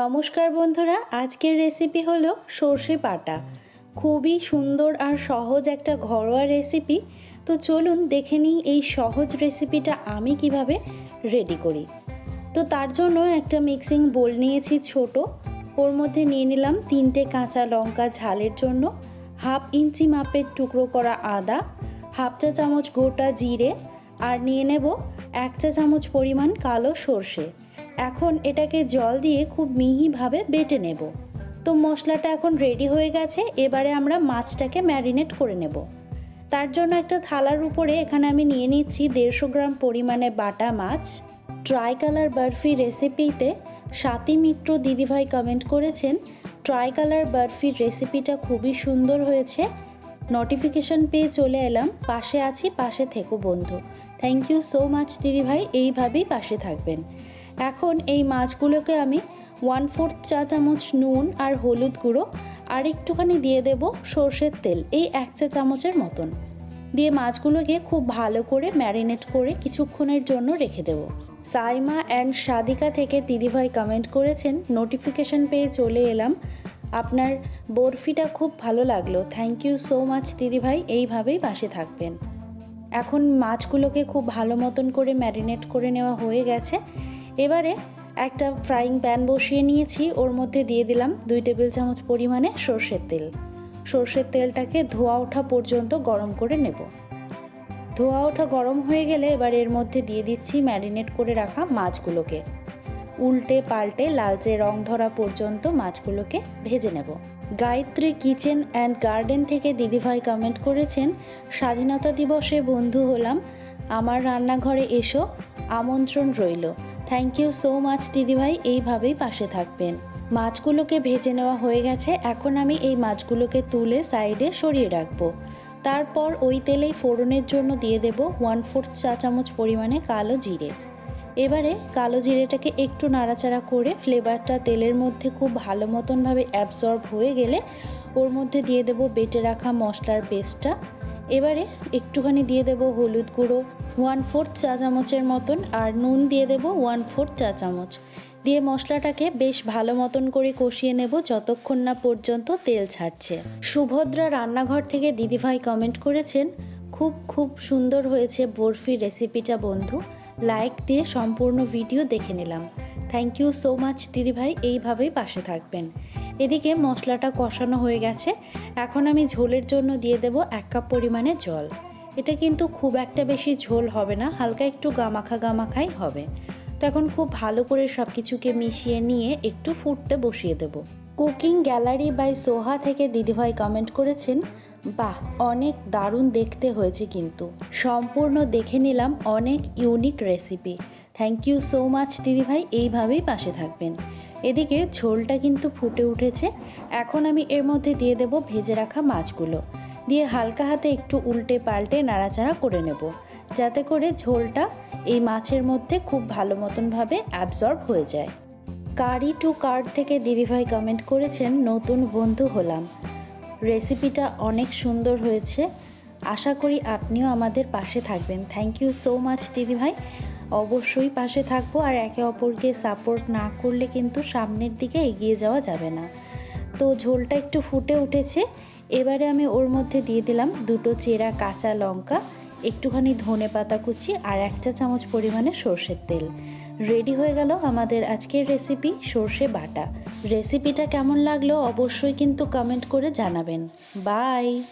নমস্কার বন্ধুরা, আজকের রেসিপি হলো সর্ষে পাটা খুবই সুন্দর আর সহজ একটা ঘরোয়া রেসিপি তো চলুন দেখে নিই এই সহজ রেসিপিটা আমি কীভাবে রেডি করি। তো তার জন্য একটা মিক্সিং বোল নিয়েছি ছোট। ওর মধ্যে নিয়ে নিলাম তিনটে কাঁচা লঙ্কা ঝালের জন্য। হাফ ইঞ্চি মাপের টুকরো করা আদা, হাফ চা চামচ গোটা জিরে, আর নিয়ে নেব এক চা চামচ পরিমাণ কালো সর্ষে। এখন এটাকে জল দিয়ে খুব মিহিভাবে বেটে নেব। তো মশলাটা এখন রেডি হয়ে গেছে, এবারে আমরা মাছটাকে ম্যারিনেট করে নেব। তার জন্য একটা থালার উপরে এখানে আমি নিয়ে নিচ্ছি দেড়শো গ্রাম পরিমাণে বাটা মাছ। ট্রাই কালার বার্ফি রেসিপিতে স্বাতি মিত্র দিদিভাই কমেন্ট করেছেন ট্রাই কালার বার্ফির রেসিপিটা খুবই সুন্দর হয়েছে। নোটিফিকেশন পেয়ে চলে এলাম, পাশে আছি, পাশে থেকো বন্ধু। থ্যাংক ইউ সো মাচ দিদিভাই, এইভাবেই পাশে থাকবেন। এখন এই মাছগুলোকে আমি ওয়ান ফোর্থ চা চামচ নুন আর হলুদ গুঁড়ো আর একটুখানি দিয়ে দেব সর্ষের তেল, এই এক চা চামচের মতন। দিয়ে মাছগুলোকে খুব ভালো করে ম্যারিনেট করে কিছুক্ষণের জন্য রেখে দেব। সাইমা অ্যান্ড সাদিকা থেকে দিদিভাই কমেন্ট করেছেন নোটিফিকেশন পেয়ে চলে এলাম। আপনার বরফিটা খুব ভালো লাগল। থ্যাংক ইউ সো মাচ দিদিভাই, এইভাবেই পাশে থাকবেন। এখন মাছগুলোকে খুব ভালো মতন করে ম্যারিনেট করে নেওয়া হয়ে গেছে। এবারে একটা ফ্রাইং প্যান বসিয়ে নিয়েছি, ওর মধ্যে দিয়ে দিলাম দুই টেবিল চামচ পরিমাণে সর্ষের তেল। সর্ষের তেলটাকে ধোয়া ওঠা পর্যন্ত গরম করে নেব। ধোয়া ওঠা গরম হয়ে গেলে এবার এর মধ্যে দিয়ে দিচ্ছি ম্যারিনেট করে রাখা মাছগুলোকে। উল্টে পাল্টে লালচে রং ধরা পর্যন্ত মাছগুলোকে ভেজে নেব। গায়ত্রী কিচেন অ্যান্ড গার্ডেন থেকে দিদিভাই কমেন্ট করেছেন, স্বাধীনতা দিবসে বন্ধু হলাম, আমার রান্নাঘরে এসো, আমন্ত্রণ রইল। থ্যাংক ইউ সো মাচ দিদিভাই। এইভাবেই পাশে থাকবেন। মাছগুলোকে ভেজে নেওয়া হয়ে গেছে। এখন আমি এই মাছগুলোকে তুলে সাইডে সরিয়ে রাখব। তারপর ওই তেলেই ফোড়নের জন্য দিয়ে দেব ওয়ান ফোর্থ চা চামচ পরিমাণে কালো জিরে। এবারে কালো জিরেটাকে একটু নাড়াচাড়া করে ফ্লেভারটা তেলের মধ্যে খুব ভালো মতনভাবে অ্যাবজর্ব হয়ে গেলে ওর মধ্যে দিয়ে দেব বেটে রাখা মশলার পেস্টটা এবারে একটুখানি দিয়ে দেব হলুদ গুঁড়ো ওয়ান ফোর্থ চা চামচের মতন, আর নুন দিয়ে দেব ওয়ান ফোর্থ চা চামচ। দিয়ে মশলাটাকে বেশ ভালো মতন করে কষিয়ে নেব যতক্ষণ না পর্যন্ত তেল ছাড়ছে। সুভদ্রা রান্নাঘর থেকে দিদিভাই কমেন্ট করেছেন, খুব খুব সুন্দর হয়েছে বরফি রেসিপিটা বন্ধু। লাইক দিয়ে সম্পূর্ণ ভিডিও দেখে নিলাম। থ্যাংক ইউ সো মাচ দিদিভাই এইভাবেই পাশে থাকবেন। এদিকে মশলাটা কষানো হয়ে গেছে। এখন আমি ঝোলের জন্য দিয়ে দেব এক কাপ পরিমাণে জল। এটা কিন্তু খুব একটা বেশি ঝোল হবে না, হালকা একটু গামাখা গামাখাই হবে। তো এখন খুব ভালো করে সব কিছুকে মিশিয়ে নিয়ে একটু ফুটতে বসিয়ে দেব। কুকিং গ্যালারি বাই সোহা থেকে দিদিভাই কমেন্ট করেছেন, বাহ, অনেক দারুণ দেখতে হয়েছে কিন্তু। সম্পূর্ণ দেখে নিলাম অনেক unique recipe thank you so much দিদিভাই এইভাবেই পাশে থাকবেন। এদিকে ঝোলটা কিন্তু ফুটে উঠেছে। এখন আমি এর মধ্যে দিয়ে দেব ভেজে রাখা মাছগুলো। দিয়ে হালকা হাতে একটু উল্টে পাল্টে নাড়াচাড়া করে নেব। যাতে করে ঝোলটা এই মাছের মধ্যে খুব ভালো মতনভাবে অ্যাবজর্ব হয়ে যায়। কারি টু কার্ড থেকে দিদিভাই কমেন্ট করেছেন, নতুন বন্ধু হলাম। রেসিপিটা অনেক সুন্দর হয়েছে। আশা করি আপনিও আমাদের পাশে থাকবেন। থ্যাংক ইউ সো মাচ দিদিভাই অবশ্যই পাশে থাকব আর একে অপরকে সাপোর্ট না করলে কিন্তু সামনের দিকে এগিয়ে যাওয়া যাবে না। তো ঝোলটা একটু ফুটে উঠেছে। এবারে আমি ওর মধ্যে দিয়ে দিলাম দুটো চেরা কাঁচা লঙ্কা, একটুখানি ধনে পাতা কুচি আর এক চা চামচ পরিমাণে সর্ষের তেল। রেডি হয়ে গেল আমাদের আজকের রেসিপি সর্ষে বাটা। রেসিপিটা কেমন লাগল অবশ্যই কিন্তু কমেন্ট করে জানাবেন। বাই